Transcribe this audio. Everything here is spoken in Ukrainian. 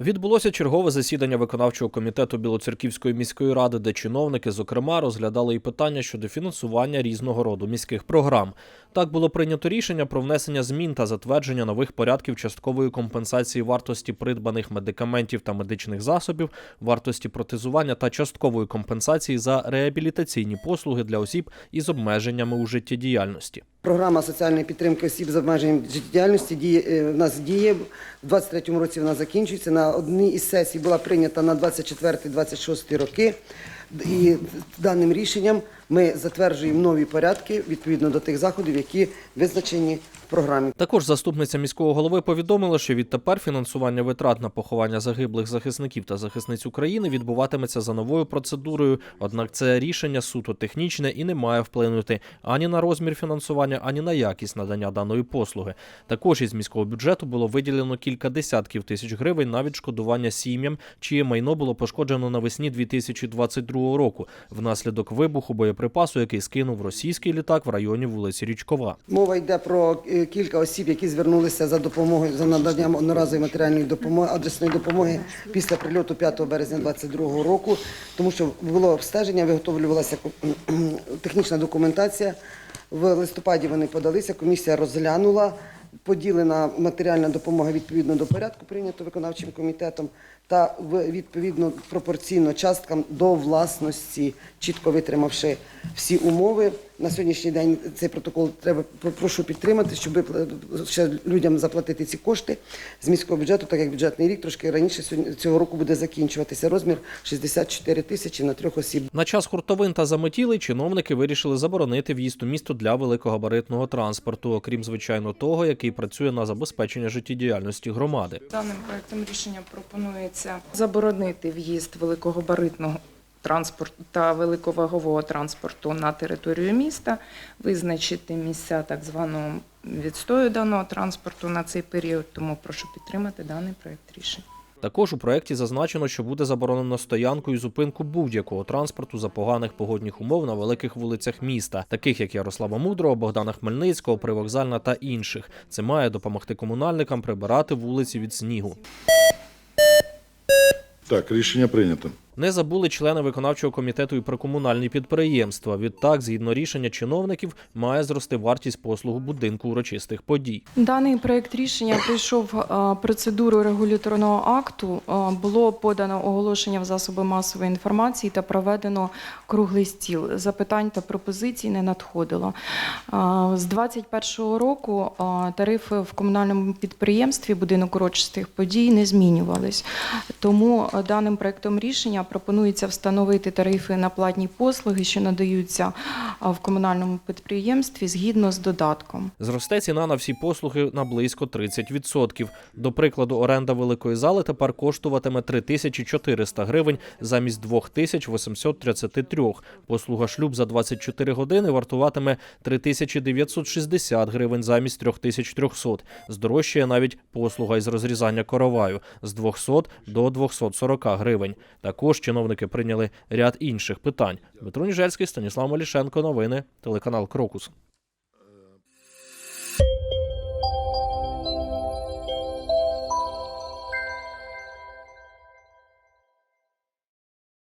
Відбулося чергове засідання виконавчого комітету Білоцерківської міської ради, де чиновники, зокрема, розглядали і питання щодо фінансування різного роду міських програм. Так було прийнято рішення про внесення змін та затвердження нових порядків часткової компенсації вартості придбаних медикаментів та медичних засобів, вартості протезування та часткової компенсації за реабілітаційні послуги для осіб із обмеженнями у життєдіяльності. Програма соціальної підтримки осіб з обмеженням життєдіяльності діє е, в нас діє в 23-му році. Вона закінчується. На одній із сесій була прийнята на 24-26 роки. І даним рішенням ми затверджуємо нові порядки відповідно до тих заходів, які визначені в програмі. Також заступниця міського голови повідомила, що відтепер фінансування витрат на поховання загиблих захисників та захисниць України відбуватиметься за новою процедурою. Однак це рішення суто технічне і не має вплинути ані на розмір фінансування, ані на якість надання даної послуги. Також із міського бюджету було виділено кілька десятків тисяч гривень на відшкодування сім'ям, чиє майно було пошкоджено навесні 2022 року внаслідок вибуху боєприпасу, який скинув російський літак в районі вулиці Річкова. Мова йде про е, кілька осіб, які звернулися за допомогою за наданням одноразової матеріальної допомоги, адресної допомоги після прильоту 5 березня 2022 року, тому що було обстеження, виготовлювалася технічна документація. В листопаді вони подалися, комісія розглянула. Поділена матеріальна допомога відповідно до порядку, прийнято виконавчим комітетом, та в- відповідно пропорційно часткам до власності, чітко витримавши всі умови. На сьогоднішній день цей протокол треба прошу підтримати, щоб ще людям заплатити ці кошти з міського бюджету, так як бюджетний рік трошки раніше сьогодні- цього року буде закінчуватися. Розмір 64 тисячі на трьох осіб. На час хуртовин та заметілей чиновники вирішили заборонити в'їзд у місто для великогабаритного транспорту, окрім звичайно того, який працює на забезпечення життєдіяльності громади. Даним проектом рішення пропонується заборонити в'їзд великогабаритного транспорту та великовагового транспорту на територію міста, визначити місця так званого відстою даного транспорту на цей період. Тому прошу підтримати даний проект рішення. Також у проєкті зазначено, що буде заборонено стоянку і зупинку будь-якого транспорту за поганих погодних умов на великих вулицях міста, таких як Ярослава Мудрого, Богдана Хмельницького, Привокзальна та інших. Це має допомогти комунальникам прибирати вулиці від снігу. Так, рішення прийнято. Не забули члени виконавчого комітету і про комунальні підприємства. Відтак, згідно рішення чиновників, має зрости вартість послуг будинку урочистих подій. Даний проект рішення пройшов е, процедуру регуляторного акту. Е, Було подано оголошення в засоби масової інформації та проведено круглий стіл. Запитань та пропозицій не надходило. Е, З 2021 року тарифи в комунальному підприємстві будинок урочистих подій не змінювались. Тому даним проектом рішення пропонується встановити тарифи на платні послуги, що надаються в комунальному підприємстві згідно з додатком. Зросте ціна на всі послуги на близько 30%. До прикладу, оренда великої зали тепер коштуватиме 3400 гривень замість 2833. Послуга шлюб за 24 години вартуватиме 3960 гривень замість 3300. Здорожчає навіть послуга із розрізання короваю з 200 до 240 гривень. Також чиновники прийняли ряд інших питань. Дмитро Ніжельський, Станіслав Малішенко. Новини, телеканал Крокус.